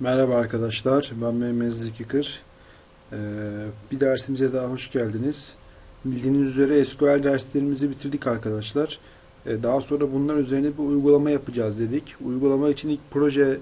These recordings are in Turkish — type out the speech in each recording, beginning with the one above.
Merhaba arkadaşlar, ben Mehmet Zeki Kır. Ee, bir dersimize daha hoş geldiniz. Bildiğiniz üzere SQL derslerimizi bitirdik arkadaşlar. Ee, daha sonra bunlar üzerine bir uygulama yapacağız dedik. Uygulama için ilk proje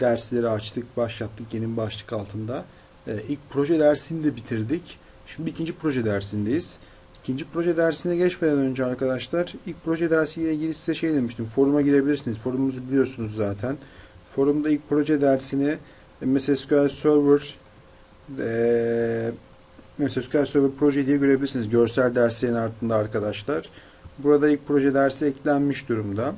dersleri açtık, başlattık yeni başlık altında. Ee, ilk proje dersini de bitirdik. Şimdi ikinci proje dersindeyiz. İkinci proje dersine geçmeden önce arkadaşlar, ilk proje dersiyle ilgili size şey demiştim. Foruma girebilirsiniz. Forumumuzu biliyorsunuz zaten. Forumda ilk proje dersini MS SQL Server e, MS SQL Server proje diye görebilirsiniz. Görsel derslerin altında arkadaşlar. Burada ilk proje dersi eklenmiş durumda.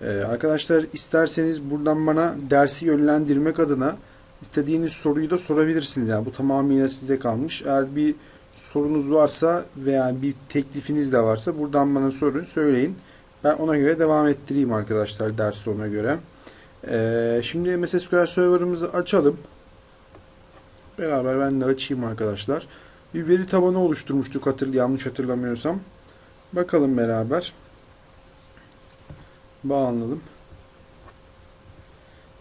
E, arkadaşlar isterseniz buradan bana dersi yönlendirmek adına istediğiniz soruyu da sorabilirsiniz. Yani bu tamamıyla size kalmış. Eğer bir sorunuz varsa veya bir teklifiniz de varsa buradan bana sorun, söyleyin. Ben ona göre devam ettireyim arkadaşlar ders sonuna göre. Ee, şimdi MS SQL Server'ımızı açalım. Beraber ben de açayım arkadaşlar. Bir veri tabanı oluşturmuştuk hatırlı, yanlış hatırlamıyorsam. Bakalım beraber. Bağlanalım.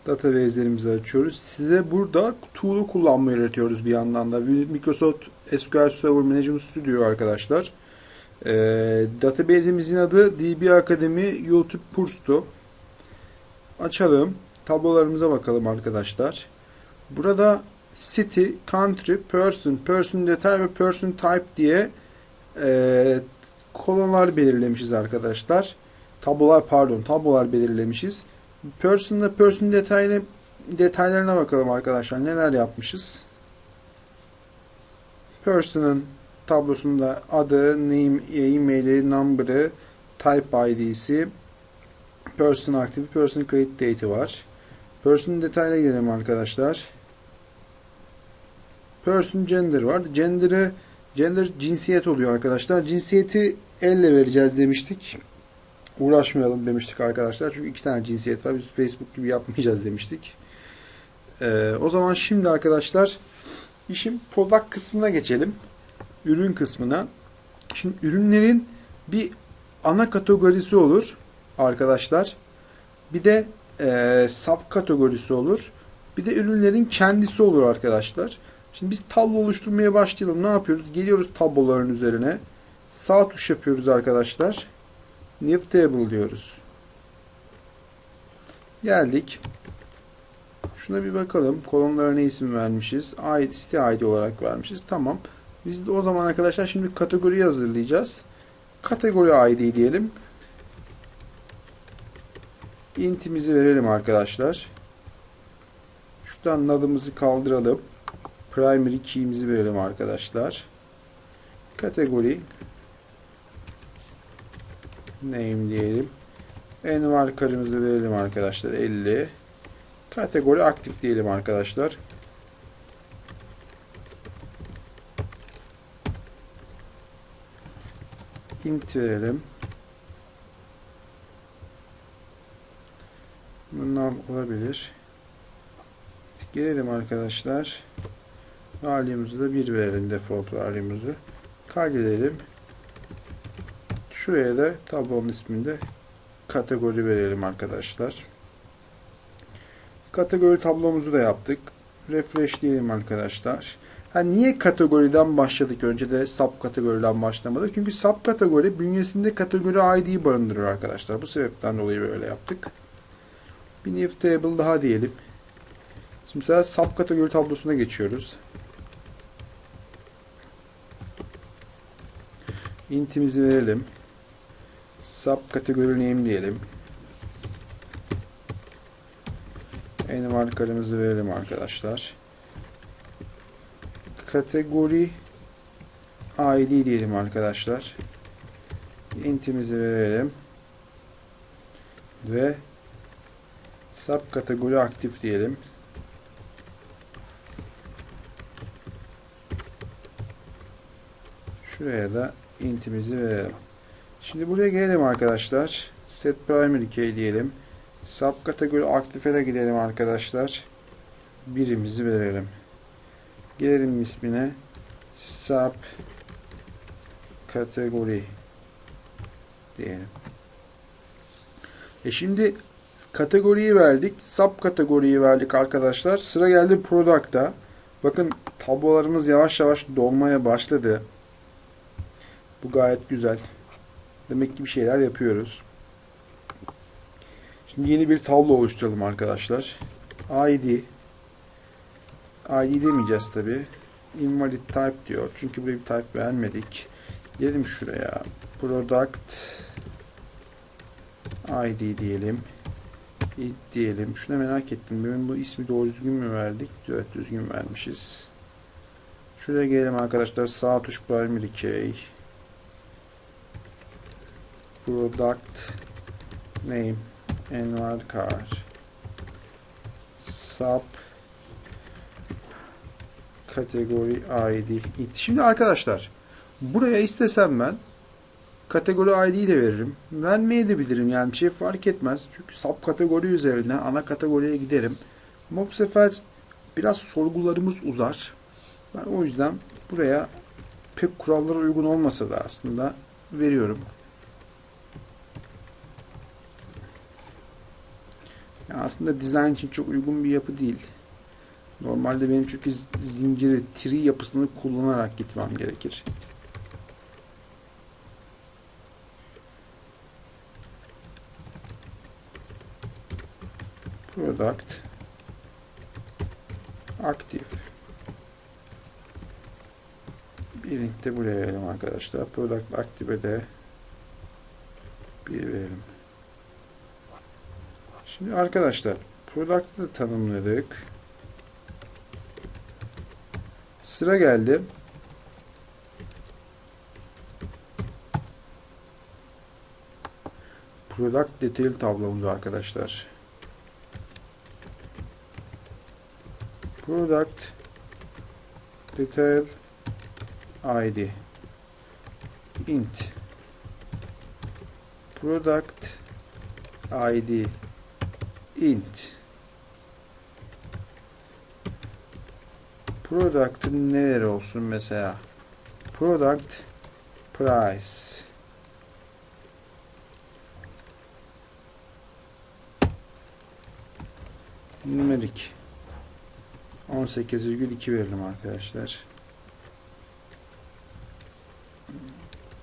Database'lerimizi açıyoruz. Size burada tool'u kullanmayı öğretiyoruz bir yandan da. Microsoft SQL Server Management Studio arkadaşlar. Ee, database'imizin adı DB Academy YouTube Kurs'tu. Açalım. Tablolarımıza bakalım arkadaşlar. Burada city, country, person, person detay ve person type diye e, kolonlar belirlemişiz arkadaşlar. Tablolar pardon, tablolar belirlemişiz. Person ile person detaylı detaylarına bakalım arkadaşlar. Neler yapmışız? Person'ın tablosunda adı, name, e-mail'i, number'ı, type ID'si, person active, person create date'i var. Person detayına girelim arkadaşlar. Person gender var. Gender'ı gender cinsiyet oluyor arkadaşlar. Cinsiyeti elle vereceğiz demiştik. Uğraşmayalım demiştik arkadaşlar. Çünkü iki tane cinsiyet var. Biz Facebook gibi yapmayacağız demiştik. Ee, o zaman şimdi arkadaşlar işin product kısmına geçelim. Ürün kısmına. Şimdi ürünlerin bir ana kategorisi olur arkadaşlar. Bir de e, sub kategorisi olur. Bir de ürünlerin kendisi olur arkadaşlar. Şimdi biz tablo oluşturmaya başlayalım. Ne yapıyoruz? Geliyoruz tabloların üzerine. Sağ tuş yapıyoruz arkadaşlar. New Table diyoruz. Geldik. Şuna bir bakalım. Kolonlara ne isim vermişiz? ID, site ID olarak vermişiz. Tamam. Biz de o zaman arkadaşlar şimdi kategoriyi hazırlayacağız. Kategori ID diyelim. Int'imizi verelim arkadaşlar. Şuradan null'ımızı kaldıralım. Primary key'imizi verelim arkadaşlar. Kategori name diyelim. Envarkarımızı verelim arkadaşlar 50. Kategori aktif diyelim arkadaşlar. int verelim. Bunlar olabilir. Gelelim arkadaşlar. Value'muzu da 1 verelim. Default value'muzu. Kaydedelim. Şuraya da tablonun isminde kategori verelim arkadaşlar. Kategori tablomuzu da yaptık. Refresh diyelim arkadaşlar. Ha, niye kategoriden başladık? Önce de sub kategoriden başlamadık. Çünkü sub kategori bünyesinde kategori ID'yi barındırır arkadaşlar. Bu sebepten dolayı böyle yaptık. Bir new table daha diyelim. Şimdi mesela sub kategori tablosuna geçiyoruz. Int'imizi verelim. Sub kategori name diyelim. En markarımızı verelim arkadaşlar. Kategori ID diyelim arkadaşlar. Int'imizi verelim. Ve sub kategori aktif diyelim. Şuraya da intimizi verelim. Şimdi buraya gelelim arkadaşlar. Set primary key diyelim. Sub kategori aktife de gidelim arkadaşlar. Birimizi verelim. Gelelim ismine. Sub kategori diyelim. E şimdi kategoriyi verdik. Sub kategoriyi verdik arkadaşlar. Sıra geldi product'a. Bakın tablolarımız yavaş yavaş dolmaya başladı. Bu gayet güzel. Demek ki bir şeyler yapıyoruz. Şimdi yeni bir tablo oluşturalım arkadaşlar. ID ID demeyeceğiz tabi. Invalid type diyor. Çünkü buraya bir type vermedik. Gelelim şuraya. Product ID diyelim. İd diyelim. Şuna merak ettim. Benim bu ismi doğru düzgün mü verdik? Evet düzgün vermişiz. Şuraya gelelim arkadaşlar. Sağ tuş primary key. Product name Envar Kar Sub kategori id. Şimdi arkadaşlar buraya istesem ben kategori ID de veririm. Vermeye de bilirim. Yani bir şey fark etmez. Çünkü sub kategori üzerinden ana kategoriye giderim. Ama bu sefer biraz sorgularımız uzar. Ben o yüzden buraya pek kurallara uygun olmasa da aslında veriyorum. Yani aslında dizayn için çok uygun bir yapı değil. Normalde benim çünkü zinciri, tree yapısını kullanarak gitmem gerekir. Product aktif bir link de buraya verelim arkadaşlar. Product aktive de bir verelim. Şimdi arkadaşlar product'ı tanımladık. Sıra geldi. Product detail tablomuz arkadaşlar. Product detail id int. Product id int. Product'ın neleri olsun mesela? Product price. Numerik 18,2 verelim arkadaşlar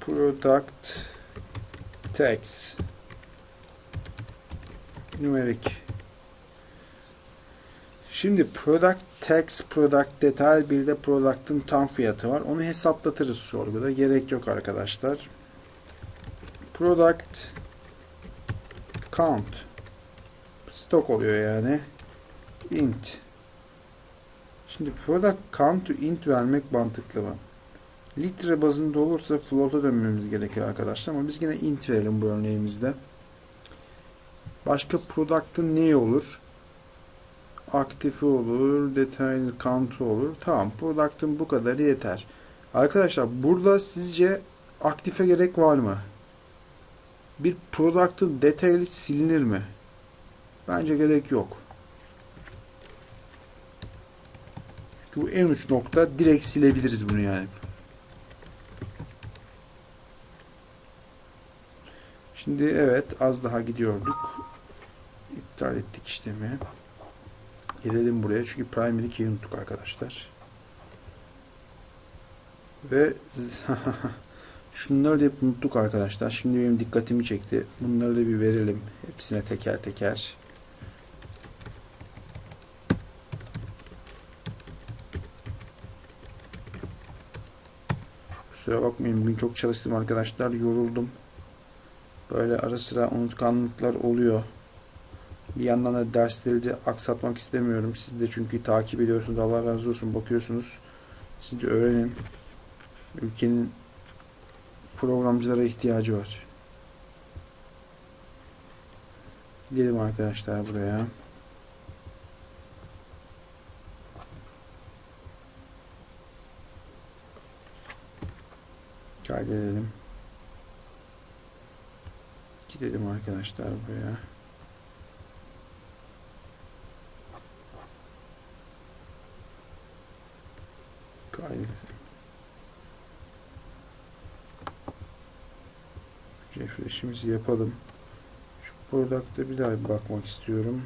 product text numerik Şimdi product tax, product detay bir de product'ın tam fiyatı var. Onu hesaplatırız sorguda. Gerek yok arkadaşlar. Product count stok oluyor yani. int Şimdi product count'u int vermek mantıklı mı? Litre bazında olursa float'a dönmemiz gerekiyor arkadaşlar ama biz yine int verelim bu örneğimizde. Başka product'ın neyi olur? Aktifi olur, detaylı count'u olur. Tamam, product'ın bu kadarı yeter. Arkadaşlar burada sizce aktife gerek var mı? Bir product'ın detaylı silinir mi? Bence gerek yok. Bu en uç nokta direkt silebiliriz bunu yani. Şimdi evet az daha gidiyorduk. İptal ettik işlemi. Gelelim buraya çünkü primary key unuttuk arkadaşlar. Ve şunları da hep unuttuk arkadaşlar. Şimdi benim dikkatimi çekti. Bunları da bir verelim. Hepsine teker teker. Kusura bakmayın. Bugün çok çalıştım arkadaşlar. Yoruldum. Böyle ara sıra unutkanlıklar oluyor. Bir yandan da dersleri de aksatmak istemiyorum. Siz de çünkü takip ediyorsunuz. Allah razı olsun. Bakıyorsunuz. Siz de öğrenin. Ülkenin programcılara ihtiyacı var. Gidelim arkadaşlar buraya. Kaydedelim. Gidelim arkadaşlar buraya. Kaydedelim. Refresh'imizi yapalım. Şu Product'a bir daha bir bakmak istiyorum.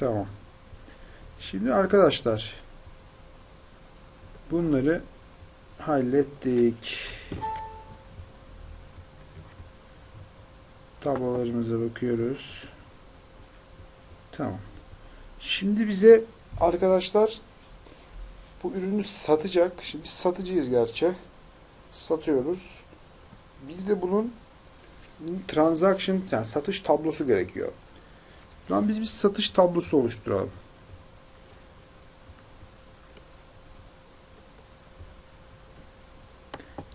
Tamam. Şimdi arkadaşlar bunları hallettik. Tablolarımıza bakıyoruz. Tamam. Şimdi bize arkadaşlar bu ürünü satacak. Şimdi biz satıcıyız gerçi. Satıyoruz. Biz de bunun transaction yani satış tablosu gerekiyor. Şu biz bir satış tablosu oluşturalım.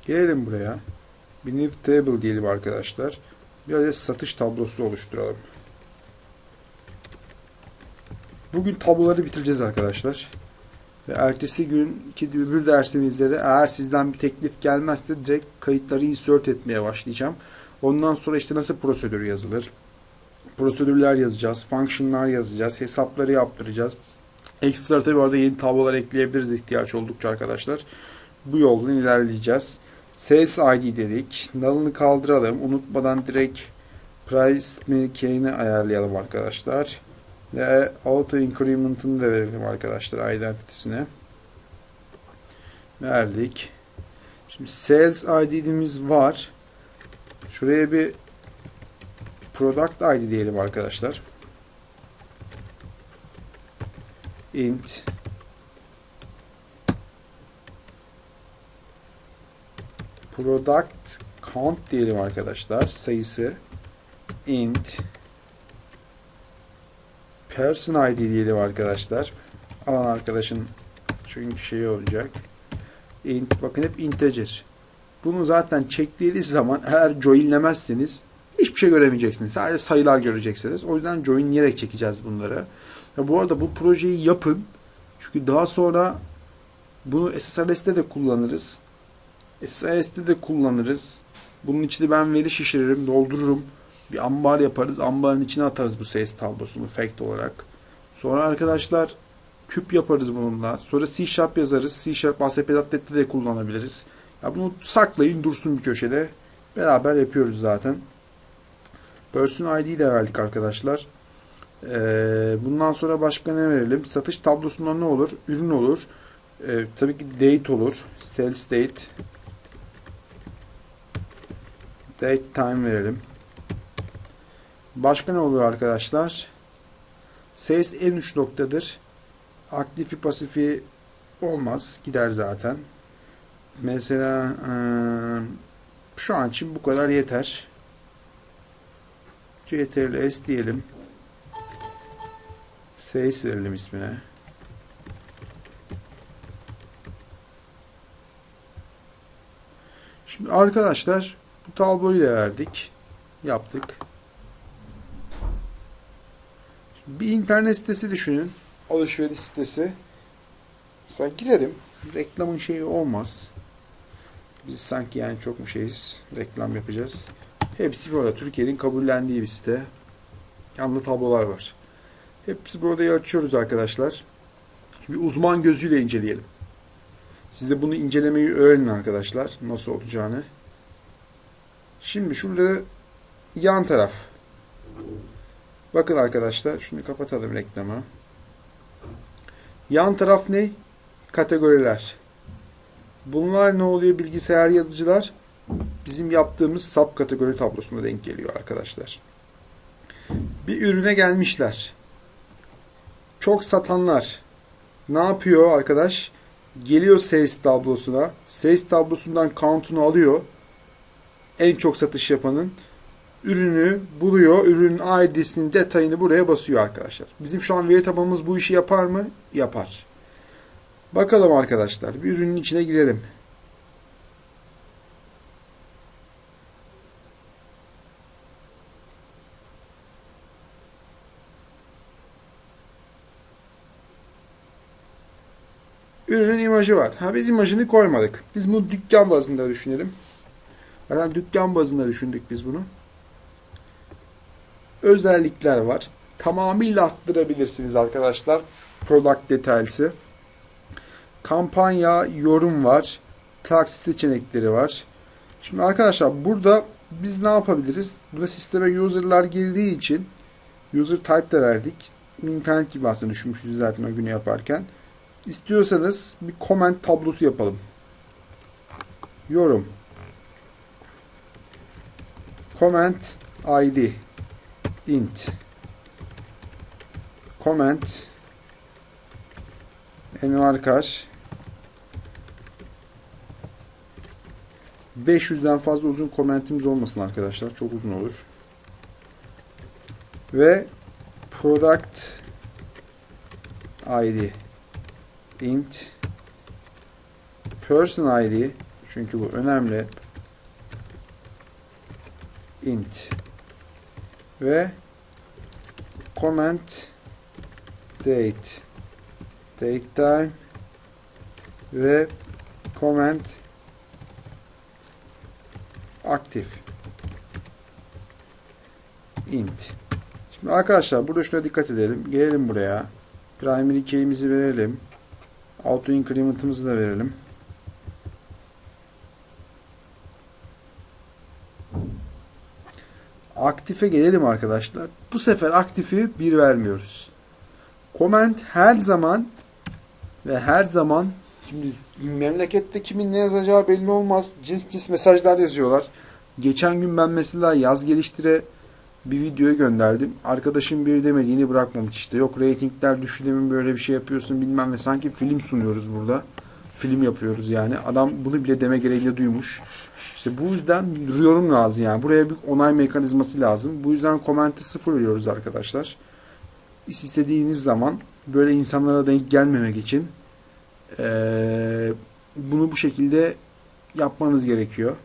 Gelelim buraya. Bir new table diyelim arkadaşlar. Bir adet satış tablosu oluşturalım. Bugün tabloları bitireceğiz arkadaşlar. Ve ertesi günkü öbür dersimizde de eğer sizden bir teklif gelmezse direkt kayıtları insert etmeye başlayacağım. Ondan sonra işte nasıl prosedür yazılır, prosedürler yazacağız, functionlar yazacağız, hesapları yaptıracağız. Ekstra tabi orada yeni tablolar ekleyebiliriz ihtiyaç oldukça arkadaşlar. Bu yoldan ilerleyeceğiz. Sales ID dedik. Null'ını kaldıralım. Unutmadan direkt price mekane'i ayarlayalım arkadaşlar. Ve auto increment'ını da verelim arkadaşlar identity'sine. Verdik. Şimdi sales ID'miz var. Şuraya bir product ID diyelim arkadaşlar. int product count diyelim arkadaşlar. Sayısı int person id diyelim arkadaşlar. Alan arkadaşın çünkü şey olacak. int bakın hep integer. Bunu zaten çektiğiniz zaman eğer joinlemezseniz hiçbir şey göremeyeceksiniz. Sadece sayılar göreceksiniz. O yüzden joinleyerek çekeceğiz bunları. Ve bu arada bu projeyi yapın. Çünkü daha sonra bunu SSRS'te de kullanırız. SSIS'te de kullanırız. Bunun içinde ben veri şişiririm, doldururum. Bir ambar yaparız. Ambarın içine atarız bu ses tablosunu fact olarak. Sonra arkadaşlar küp yaparız bununla. Sonra C Sharp yazarız. C Sharp ASP.NET'te de kullanabiliriz. Ya bunu saklayın dursun bir köşede. Beraber yapıyoruz zaten. Person ID de verdik arkadaşlar. Ee, bundan sonra başka ne verelim? Satış tablosunda ne olur? Ürün olur. Ee, tabii ki date olur. Sales date. Date time verelim. Başka ne oluyor arkadaşlar? Sales en uç noktadır. Aktifi pasifi olmaz. Gider zaten. Mesela şu an için bu kadar yeter. CTRL S diyelim. Sales verelim ismine. Şimdi arkadaşlar bu tabloyu da verdik. Yaptık. Bir internet sitesi düşünün. Alışveriş sitesi. Mesela girelim. Reklamın şeyi olmaz. Biz sanki yani çok mu şeyiz? Reklam yapacağız. Hepsi burada. Türkiye'nin kabullendiği bir site. Yanlı tablolar var. Hepsi burada açıyoruz arkadaşlar. Bir uzman gözüyle inceleyelim. Siz de bunu incelemeyi öğrenin arkadaşlar. Nasıl olacağını. Şimdi şurada yan taraf. Bakın arkadaşlar. Şunu kapatalım reklamı. Yan taraf ne? Kategoriler. Bunlar ne oluyor bilgisayar yazıcılar? Bizim yaptığımız sub kategori tablosuna denk geliyor arkadaşlar. Bir ürüne gelmişler. Çok satanlar ne yapıyor arkadaş? Geliyor sales tablosuna. Sales tablosundan count'unu alıyor. En çok satış yapanın ürünü buluyor. Ürünün ID'sinin detayını buraya basıyor arkadaşlar. Bizim şu an veri tabanımız bu işi yapar mı? Yapar. Bakalım arkadaşlar. Bir ürünün içine girelim. Ürünün imajı var. Ha biz imajını koymadık. Biz bunu dükkan bazında düşünelim. Yani dükkan bazında düşündük biz bunu. Özellikler var. Tamamıyla arttırabilirsiniz arkadaşlar. product details'i. Kampanya yorum var. Taksit seçenekleri var. Şimdi arkadaşlar burada biz ne yapabiliriz? Burada sisteme user'lar girdiği için user type de verdik. İnternet gibi aslında düşünmüşüz zaten o günü yaparken. İstiyorsanız bir comment tablosu yapalım. Yorum. Comment ID int comment envarkar 500'den fazla uzun komentimiz olmasın arkadaşlar. Çok uzun olur. Ve product ID int person ID çünkü bu önemli int ve comment date date time ve comment aktif int Şimdi arkadaşlar burada şuna dikkat edelim. Gelelim buraya. Primary key'imizi verelim. Auto increment'ımızı da verelim. Aktife gelelim arkadaşlar. Bu sefer aktifi bir vermiyoruz. Comment her zaman ve her zaman şimdi memlekette kimin ne yazacağı belli olmaz. Cins cins mesajlar yazıyorlar. Geçen gün ben mesela yaz geliştire bir videoyu gönderdim. Arkadaşım biri demediğini bırakmamış işte. Yok reytingler düştü böyle bir şey yapıyorsun bilmem ne. Sanki film sunuyoruz burada. Film yapıyoruz yani. Adam bunu bile deme gereğiyle duymuş. İşte bu yüzden yorum lazım yani. Buraya bir onay mekanizması lazım. Bu yüzden komente sıfır veriyoruz arkadaşlar. İstediğiniz zaman böyle insanlara denk gelmemek için ee, bunu bu şekilde yapmanız gerekiyor.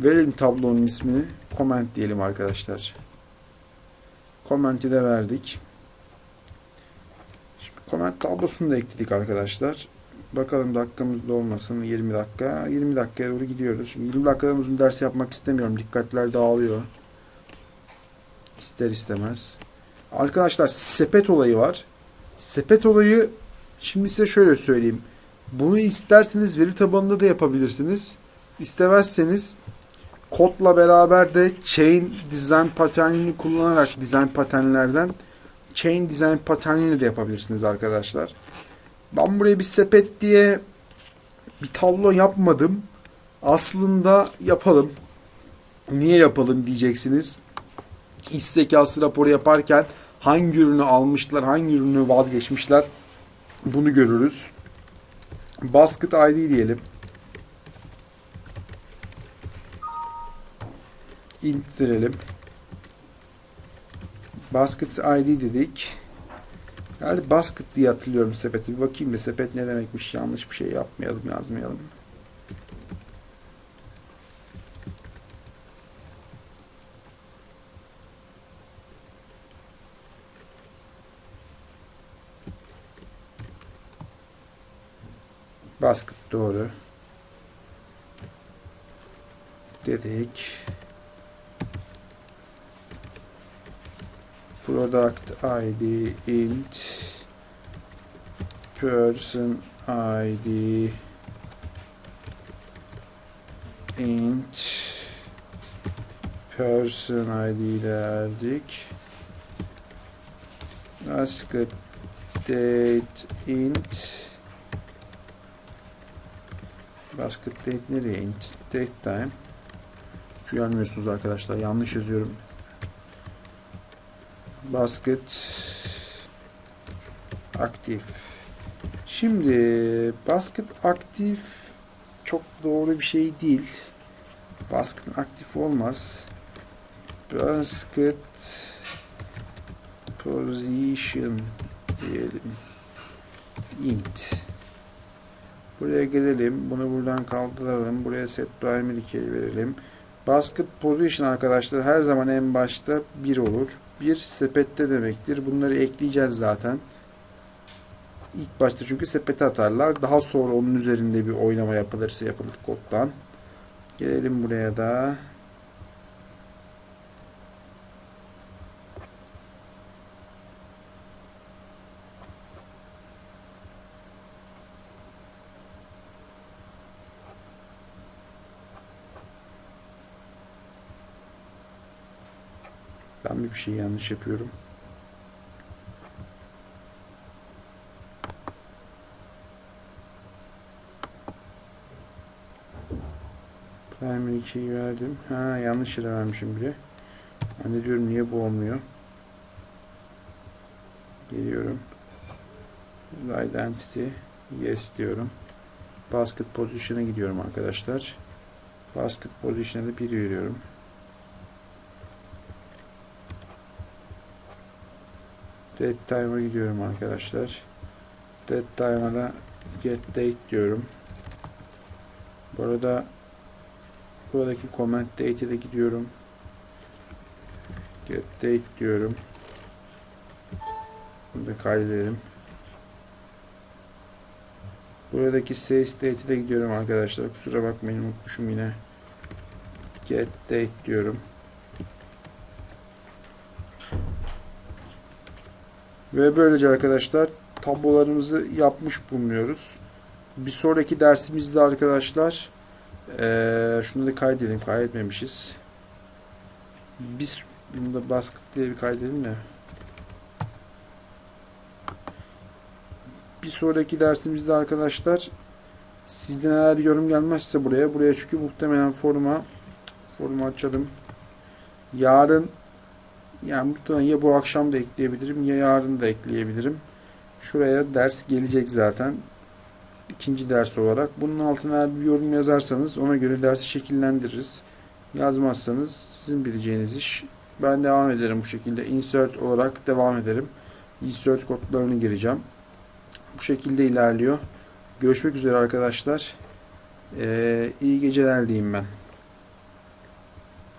Verelim tablonun ismini. Comment diyelim arkadaşlar. Comment'i de verdik. Şimdi comment tablosunu da ekledik arkadaşlar. Bakalım dakikamız da olmasın. 20 dakika. 20 dakikaya doğru gidiyoruz. Şimdi 20 dakikadan uzun ders yapmak istemiyorum. Dikkatler dağılıyor. İster istemez. Arkadaşlar sepet olayı var. Sepet olayı şimdi size şöyle söyleyeyim. Bunu isterseniz veri tabanında da yapabilirsiniz. İstemezseniz kodla beraber de chain design paternini kullanarak design paternlerden chain design paternini de yapabilirsiniz arkadaşlar. Ben buraya bir sepet diye bir tablo yapmadım. Aslında yapalım. Niye yapalım diyeceksiniz. İş zekası raporu yaparken hangi ürünü almışlar, hangi ürünü vazgeçmişler bunu görürüz. Basket ID diyelim. İndirelim. Basket ID dedik. Yani basket diye hatırlıyorum sepeti. Bir bakayım da sepet ne demekmiş. Yanlış bir şey yapmayalım, yazmayalım. Basket doğru. Dedik. Product ID int person ID int person ID ile verdik. Basket date int. Basket date nereye int? Date time. Şu görmüyorsunuz arkadaşlar yanlış yazıyorum basket aktif. Şimdi basket aktif çok doğru bir şey değil. Basket aktif olmaz. Basket position diyelim. int. Buraya gelelim. Bunu buradan kaldıralım. Buraya set primary key verelim. Basket position arkadaşlar her zaman en başta 1 olur. Bir sepette demektir. Bunları ekleyeceğiz zaten. İlk başta çünkü sepete atarlar. Daha sonra onun üzerinde bir oynama yapılırsa yapılır koddan. Gelelim buraya da. Ben bir şey yanlış yapıyorum? Primary key'i verdim. Ha yanlış yere vermişim bile. Ben de diyorum niye bu olmuyor? Geliyorum. Identity yes diyorum. Basket position'a gidiyorum arkadaşlar. Basket position'a da 1 veriyorum. Dead time'a gidiyorum arkadaşlar. Dead time'a da get date diyorum. Bu arada buradaki comment date'e de gidiyorum. Get date diyorum. Bunu da kaydedelim. Buradaki save date'e de gidiyorum arkadaşlar. Kusura bakmayın unutmuşum yine. Get date diyorum. Ve böylece arkadaşlar tablolarımızı yapmış bulunuyoruz. Bir sonraki dersimizde arkadaşlar eee şunu da kaydedelim. Kaydetmemişiz. Biz bunu da basket diye bir kaydedelim de. Bir sonraki dersimizde arkadaşlar sizden eğer yorum gelmezse buraya buraya çünkü muhtemelen foruma forumu açalım. Yarın yani muhtemelen ya bu akşam da ekleyebilirim ya yarın da ekleyebilirim. Şuraya ders gelecek zaten. ikinci ders olarak. Bunun altına eğer bir yorum yazarsanız ona göre dersi şekillendiririz. Yazmazsanız sizin bileceğiniz iş. Ben devam ederim bu şekilde. Insert olarak devam ederim. Insert kodlarını gireceğim. Bu şekilde ilerliyor. Görüşmek üzere arkadaşlar. Ee, iyi geceler diyeyim ben.